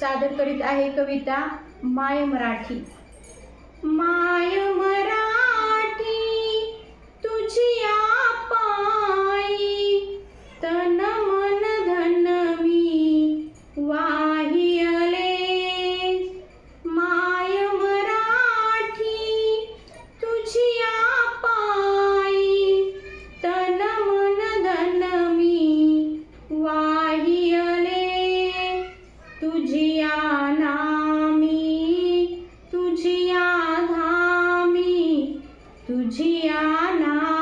सादर करीत आहे कविता माय मराठी. माय मराठी तुझी धामी तुझिया ना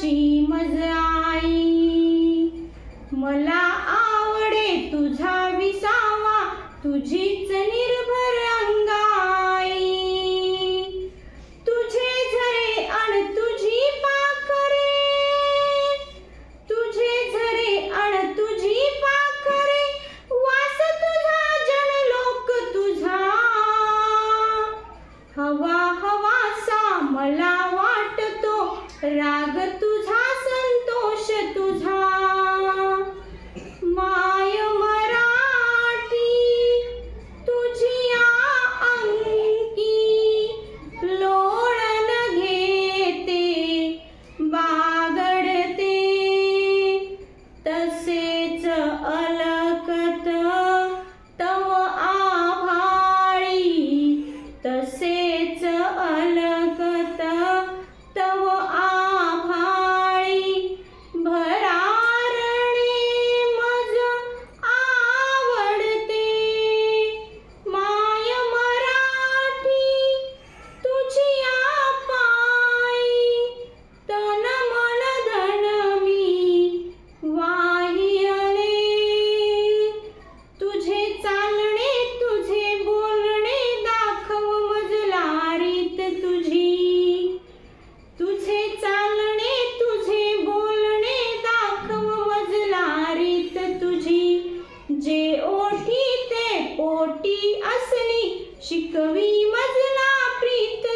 तुझ्याची मज आई. मला आवडे तुझा विसावा तुझीच निर्भर अंगाई. तुझे झरे अण तुझी पाखरे. तुझे झरे अण तुझी पाखरे. वास तुझा जन लोक तुझा. हवा हवासा मला वाटतो राग तू तुझी जे ओठी ते पोटी असली शिकवी मजला प्रीत